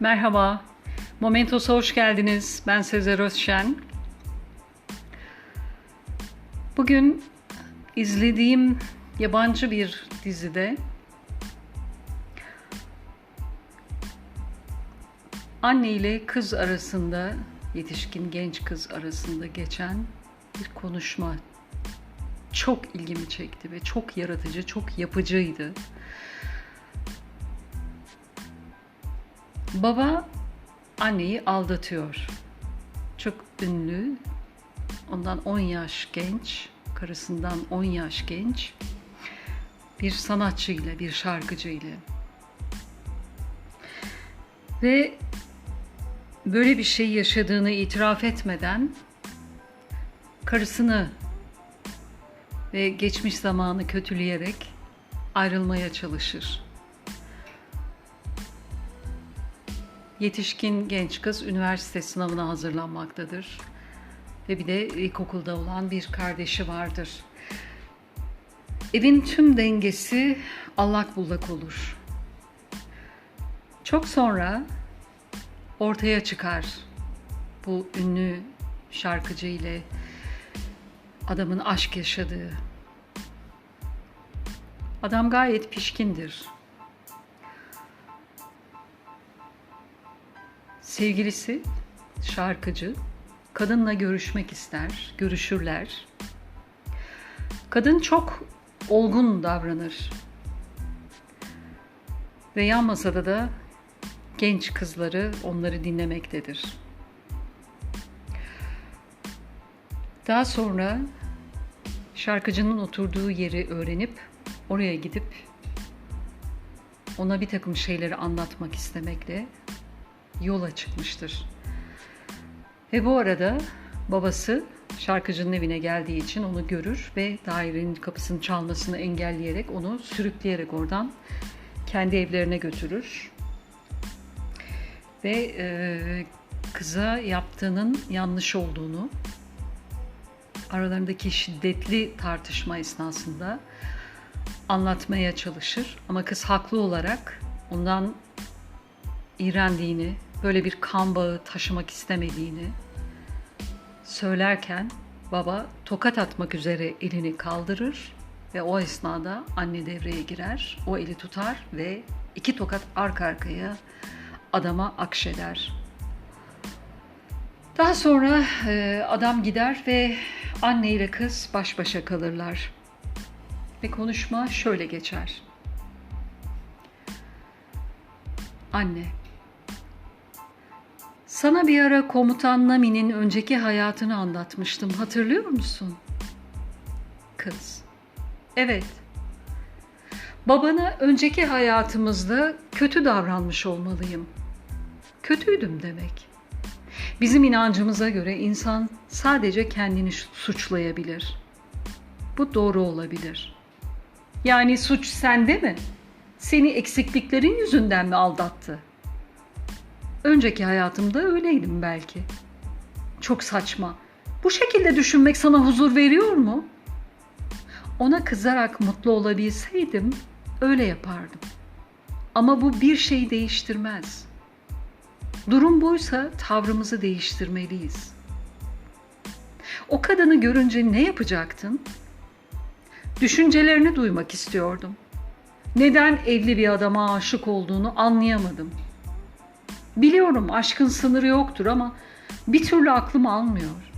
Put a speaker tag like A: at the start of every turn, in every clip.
A: Merhaba, Momentos'a hoş geldiniz. Ben Sezer Özşen. Bugün izlediğim yabancı bir dizide anne ile kız arasında, yetişkin genç kız arasında geçen bir konuşma çok ilgimi çekti ve çok yaratıcı, çok yapıcıydı. Baba anneyi aldatıyor. Çok ünlü, ondan 10 yaş genç, karısından 10 yaş genç bir sanatçıyla, bir şarkıcıyla. Ve böyle bir şey yaşadığını itiraf etmeden karısını ve geçmiş zamanı kötüleyerek ayrılmaya çalışır. Yetişkin genç kız üniversite sınavına hazırlanmaktadır. Ve bir de ilkokulda olan bir kardeşi vardır. Evin tüm dengesi allak bullak olur. Çok sonra ortaya çıkar bu ünlü şarkıcı ile adamın aşk yaşadığı. Adam gayet pişkindir. Sevgilisi şarkıcı kadınla görüşmek ister, görüşürler. Kadın çok olgun davranır. Ve yan masada da genç kızları onları dinlemektedir. Daha sonra şarkıcının oturduğu yeri öğrenip oraya gidip ona bir takım şeyleri anlatmak istemekle yola çıkmıştır. Ve bu arada babası şarkıcının evine geldiği için onu görür ve dairenin kapısını çalmasını engelleyerek onu sürükleyerek oradan kendi evlerine götürür. Ve e, kıza yaptığının yanlış olduğunu aralarındaki şiddetli tartışma esnasında anlatmaya çalışır. Ama kız haklı olarak ondan iğrendiğini, böyle bir kan bağı taşımak istemediğini söylerken baba tokat atmak üzere elini kaldırır ve o esnada anne devreye girer. O eli tutar ve iki tokat arka arkaya adama akşeder. Daha sonra e, adam gider ve anne ile kız baş başa kalırlar. Ve konuşma şöyle geçer. Anne, sana bir ara komutan Nami'nin önceki hayatını anlatmıştım. Hatırlıyor musun? Kız. Evet. Babana önceki hayatımızda kötü davranmış olmalıyım. Kötüydüm demek. Bizim inancımıza göre insan sadece kendini suçlayabilir. Bu doğru olabilir. Yani suç sende mi? Seni eksikliklerin yüzünden mi aldattı? Önceki hayatımda öyleydim belki. Çok saçma. Bu şekilde düşünmek sana huzur veriyor mu? Ona kızarak mutlu olabilseydim öyle yapardım. Ama bu bir şeyi değiştirmez. Durum buysa tavrımızı değiştirmeliyiz. O kadını görünce ne yapacaktın? Düşüncelerini duymak istiyordum. Neden evli bir adama aşık olduğunu anlayamadım. Biliyorum aşkın sınırı yoktur ama bir türlü aklım almıyor.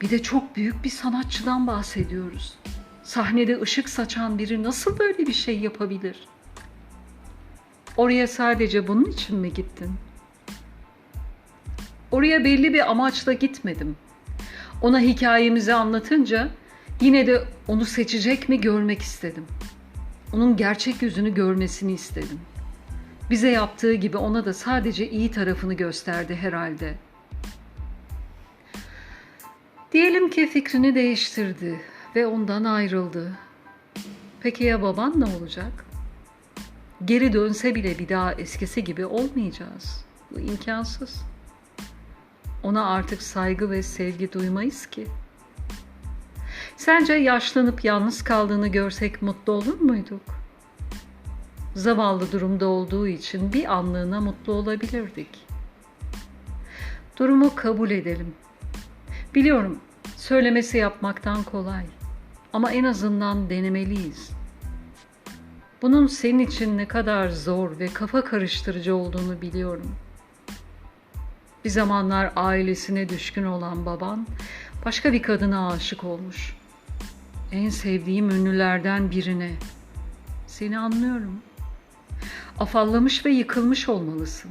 A: Bir de çok büyük bir sanatçıdan bahsediyoruz. Sahnede ışık saçan biri nasıl böyle bir şey yapabilir? Oraya sadece bunun için mi gittin? Oraya belli bir amaçla gitmedim. Ona hikayemizi anlatınca yine de onu seçecek mi görmek istedim. Onun gerçek yüzünü görmesini istedim. Bize yaptığı gibi ona da sadece iyi tarafını gösterdi herhalde. Diyelim ki fikrini değiştirdi ve ondan ayrıldı. Peki ya baban ne olacak? Geri dönse bile bir daha eskisi gibi olmayacağız. Bu imkansız. Ona artık saygı ve sevgi duymayız ki. Sence yaşlanıp yalnız kaldığını görsek mutlu olur muyduk? Zavallı durumda olduğu için bir anlığına mutlu olabilirdik. Durumu kabul edelim. Biliyorum söylemesi yapmaktan kolay ama en azından denemeliyiz. Bunun senin için ne kadar zor ve kafa karıştırıcı olduğunu biliyorum. Bir zamanlar ailesine düşkün olan baban başka bir kadına aşık olmuş. En sevdiğim ünlülerden birine. Seni anlıyorum. Afallamış ve yıkılmış olmalısın.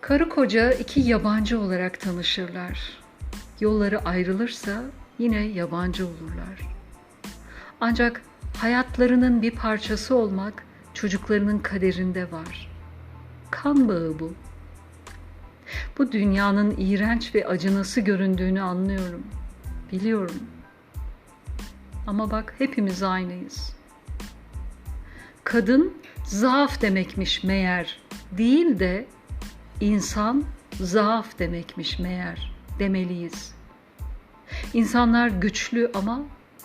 A: Karı koca iki yabancı olarak tanışırlar. Yolları ayrılırsa yine yabancı olurlar. Ancak hayatlarının bir parçası olmak çocuklarının kaderinde var. Kan bağı bu. Bu dünyanın iğrenç ve acınası göründüğünü anlıyorum. Biliyorum. Ama bak hepimiz aynıyız. Kadın zaaf demekmiş meğer değil de insan zaaf demekmiş meğer demeliyiz. İnsanlar güçlü ama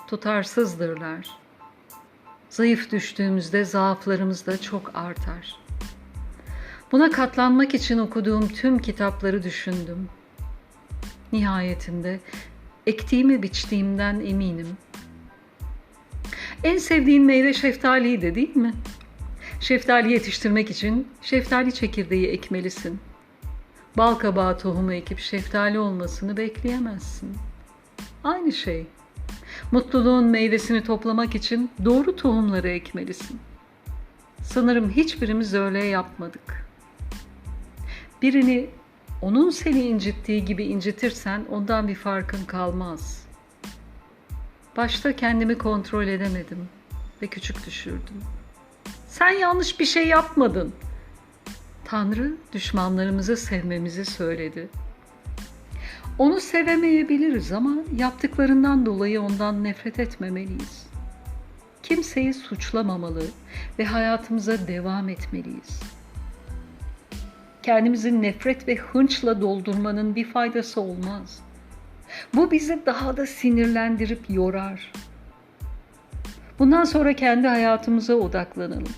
A: tutarsızdırlar. Zayıf düştüğümüzde zaaflarımız da çok artar. Buna katlanmak için okuduğum tüm kitapları düşündüm. Nihayetinde ektiğimi biçtiğimden eminim. En sevdiğin meyve şeftaliydi değil mi? Şeftali yetiştirmek için şeftali çekirdeği ekmelisin. Bal kabağı tohumu ekip şeftali olmasını bekleyemezsin. Aynı şey. Mutluluğun meyvesini toplamak için doğru tohumları ekmelisin. Sanırım hiçbirimiz öyle yapmadık. Birini onun seni incittiği gibi incitirsen ondan bir farkın kalmaz. Başta kendimi kontrol edemedim ve küçük düşürdüm. Sen yanlış bir şey yapmadın. Tanrı düşmanlarımızı sevmemizi söyledi. Onu sevemeyebiliriz ama yaptıklarından dolayı ondan nefret etmemeliyiz. Kimseyi suçlamamalı ve hayatımıza devam etmeliyiz. Kendimizi nefret ve hınçla doldurmanın bir faydası olmaz. Bu bizi daha da sinirlendirip yorar. Bundan sonra kendi hayatımıza odaklanalım.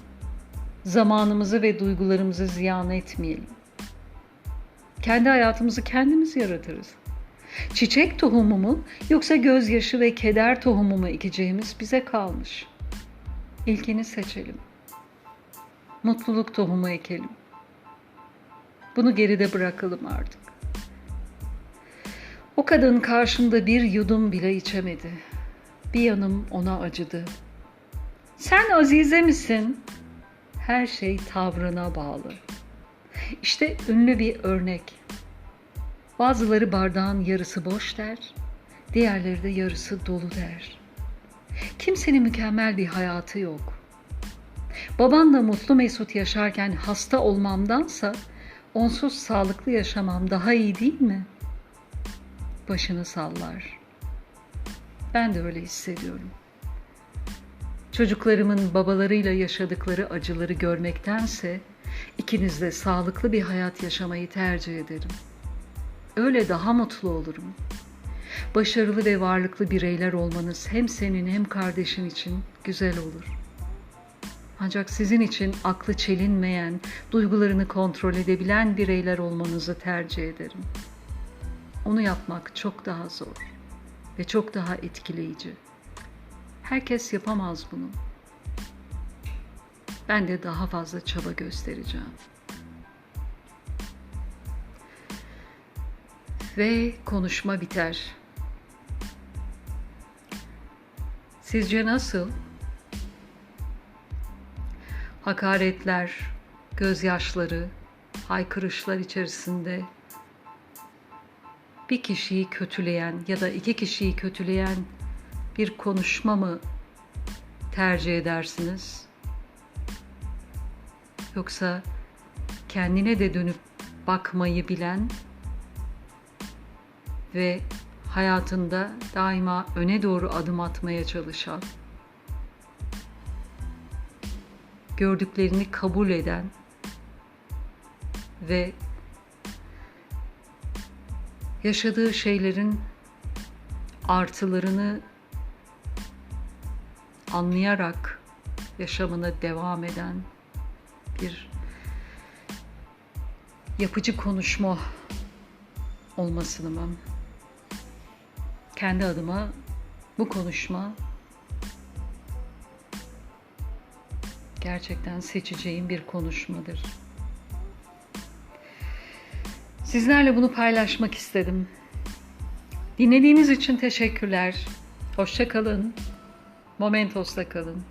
A: Zamanımızı ve duygularımızı ziyan etmeyelim. Kendi hayatımızı kendimiz yaratırız. Çiçek tohumu mu yoksa gözyaşı ve keder tohumu mu ekeceğimiz bize kalmış. İlkini seçelim. Mutluluk tohumu ekelim. Bunu geride bırakalım artık. O kadın karşımda bir yudum bile içemedi. Bir yanım ona acıdı. Sen Azize misin? Her şey tavrına bağlı. İşte ünlü bir örnek. Bazıları bardağın yarısı boş der, diğerleri de yarısı dolu der. Kimsenin mükemmel bir hayatı yok. Babanla mutlu mesut yaşarken hasta olmamdansa onsuz sağlıklı yaşamam daha iyi değil mi? Başını sallar. Ben de öyle hissediyorum. Çocuklarımın babalarıyla yaşadıkları acıları görmektense ikiniz de sağlıklı bir hayat yaşamayı tercih ederim. Öyle daha mutlu olurum. Başarılı ve varlıklı bireyler olmanız hem senin hem kardeşin için güzel olur. Ancak sizin için aklı çelinmeyen, duygularını kontrol edebilen bireyler olmanızı tercih ederim. Onu yapmak çok daha zor ve çok daha etkileyici. Herkes yapamaz bunu. Ben de daha fazla çaba göstereceğim. Ve konuşma biter. Sizce nasıl? Hakaretler, gözyaşları, haykırışlar içerisinde bir kişiyi kötüleyen ya da iki kişiyi kötüleyen bir konuşma mı tercih edersiniz? Yoksa kendine de dönüp bakmayı bilen ve hayatında daima öne doğru adım atmaya çalışan, gördüklerini kabul eden ve yaşadığı şeylerin artılarını anlayarak yaşamına devam eden bir yapıcı konuşma olmasını mı? Kendi adıma bu konuşma gerçekten seçeceğim bir konuşmadır. Sizlerle bunu paylaşmak istedim. Dinlediğiniz için teşekkürler. Hoşça kalın. Momentos'ta kalın.